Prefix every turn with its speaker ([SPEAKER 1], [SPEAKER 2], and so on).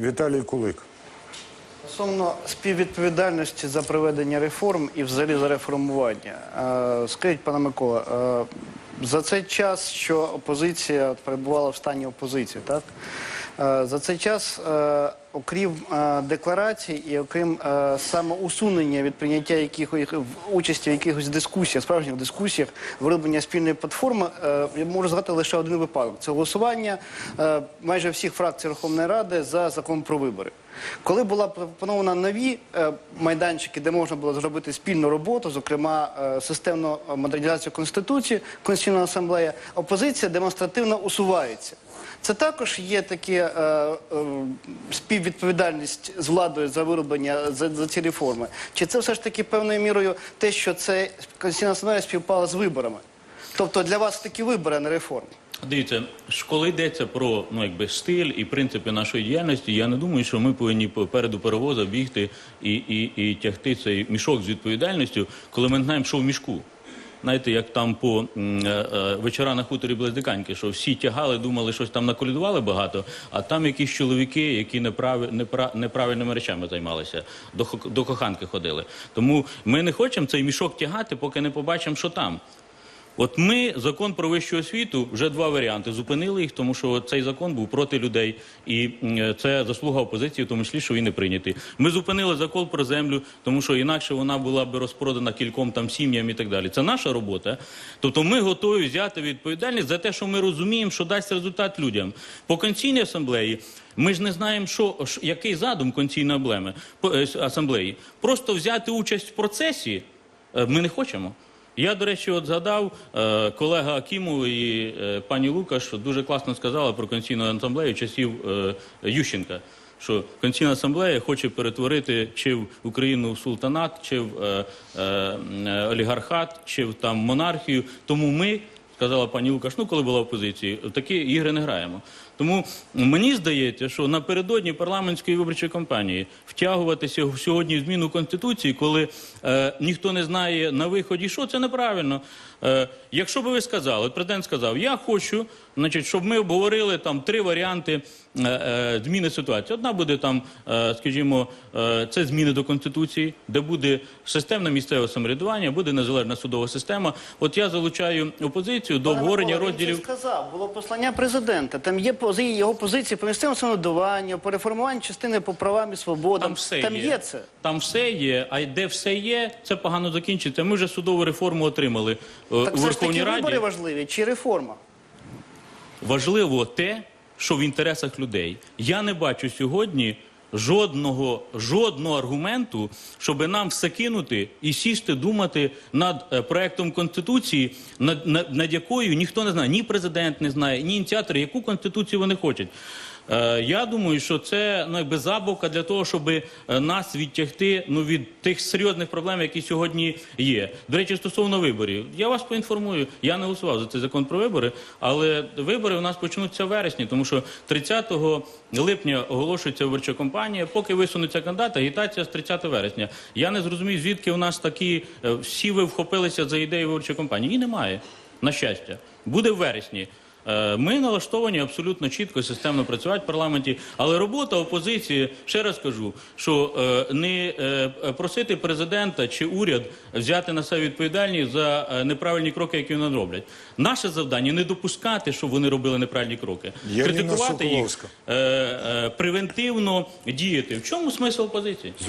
[SPEAKER 1] Віталій Кулик.
[SPEAKER 2] Стосовно співвідповідальності за проведення реформ і взагалі за реформування. Е, Скажіть, пане Микола, е, за цей час, що опозиція перебувала в стані опозиції, так? Е, За цей час, е, окрім е, декларацій і окрім самоусунення від прийняття якихось участі в якихось дискусіях, справжніх дискусіях, вироблення спільної платформи, я можу згадати лише один випадок: це голосування майже всіх фракцій Верховної Ради за закон про вибори. Коли була пропонована нові майданчики, де можна було зробити спільну роботу, зокрема системну модернізацію конституції, конституційна асамблея, опозиція демонстративно усувається. Це також є таке е, е, співвідповідальність з владою за вироблення за, за ці реформи. Чи це все ж таки певною мірою те, що це конституційна асамблея співпала з виборами? Тобто для вас такі вибори, а не реформи?
[SPEAKER 3] Дивіться, коли йдеться про ну якби стиль і принципи нашої діяльності, я не думаю, що ми повинні попереду перевоза бігти і, і, і тягти цей мішок з відповідальністю, коли ми знаємо, що в мішку. Знаєте, як там по е, е, вечора на хуторі Близдиканьки, що всі тягали, думали, щось там наколідували багато, а там якісь чоловіки, які неправи, непра, неправильними речами займалися, до, до коханки ходили. Тому ми не хочемо цей мішок тягати, поки не побачимо, що там. От ми закон про вищу освіту вже два варіанти. Зупинили їх, тому що цей закон був проти людей, і це заслуга опозиції, в тому числі, що він не прийнятий. Ми зупинили закон про землю, тому що інакше вона була б розпродана кільком там сім'ям і так далі. Це наша робота. Тобто, ми готові взяти відповідальність за те, що ми розуміємо, що дасть результат людям. По конституційній асамблеї. Ми ж не знаємо, що який задум по- е, асамблеї. Просто взяти участь в процесі е, ми не хочемо. Я, до речі, от згадав е, колега Акімов і е, пані Лукаш дуже класно сказала про Конституційну асамблею часів е, Ющенка. Що Конституційна асамблея хоче перетворити чи в Україну в султанат, чи в олігархат, чи в там монархію. Тому ми, сказала пані Лукаш, ну коли була в опозиції, такі ігри не граємо. Тому мені здається, що напередодні парламентської виборчої кампанії втягуватися в сьогодні в зміну конституції, коли е, ніхто не знає на виході, що це неправильно. Е, якщо би ви сказали, президент сказав, я хочу, значить, щоб ми обговорили там три варіанти е, е, зміни ситуації. Одна буде там, скажімо, це зміни до конституції, де буде системне місцеве самоврядування, буде незалежна судова система. От я залучаю опозицію до обговорення
[SPEAKER 2] Микола, він
[SPEAKER 3] розділів.
[SPEAKER 2] сказав, було послання президента. Там є пози- його позиції по місцевому самоврядуванню, по реформуванню частини по правам і свободам.
[SPEAKER 3] Там все
[SPEAKER 2] Там
[SPEAKER 3] є.
[SPEAKER 2] є це.
[SPEAKER 3] Там все є, а де все є, це погано закінчиться. Ми вже судову реформу отримали
[SPEAKER 2] Так
[SPEAKER 3] у
[SPEAKER 2] все ж
[SPEAKER 3] Верховній
[SPEAKER 2] таки
[SPEAKER 3] Раді.
[SPEAKER 2] вибори важливі чи реформа?
[SPEAKER 3] Важливо те, що в інтересах людей. Я не бачу сьогодні жодного, жодного аргументу, щоб нам все кинути і сісти думати над е, проектом конституції, над, над, над якою ніхто не знає, ні президент не знає, ні ініціатори, яку конституцію вони хочуть. Е, Я думаю, що це ну, якби забавка для того, щоб е, нас відтягти ну, від тих серйозних проблем, які сьогодні є. До речі, стосовно виборів, я вас поінформую. Я не голосував за цей закон про вибори, але вибори у нас почнуться в вересні, тому що 30 липня оголошується виборча кампанія. Поки висунуться кандидати, агітація з 30 вересня. Я не зрозумів, звідки у нас такі е, всі ви вхопилися за ідею виборчої кампанії. Її немає. На щастя, буде в вересні. Е, Ми налаштовані абсолютно чітко, системно працювати в парламенті, але робота опозиції, ще раз кажу, що е, не е, просити президента чи уряд взяти на себе відповідальність за неправильні кроки, які вони роблять. Наше завдання не допускати, щоб вони робили неправильні кроки, критикувати їх, превентивно діяти. В чому смисл опозиції?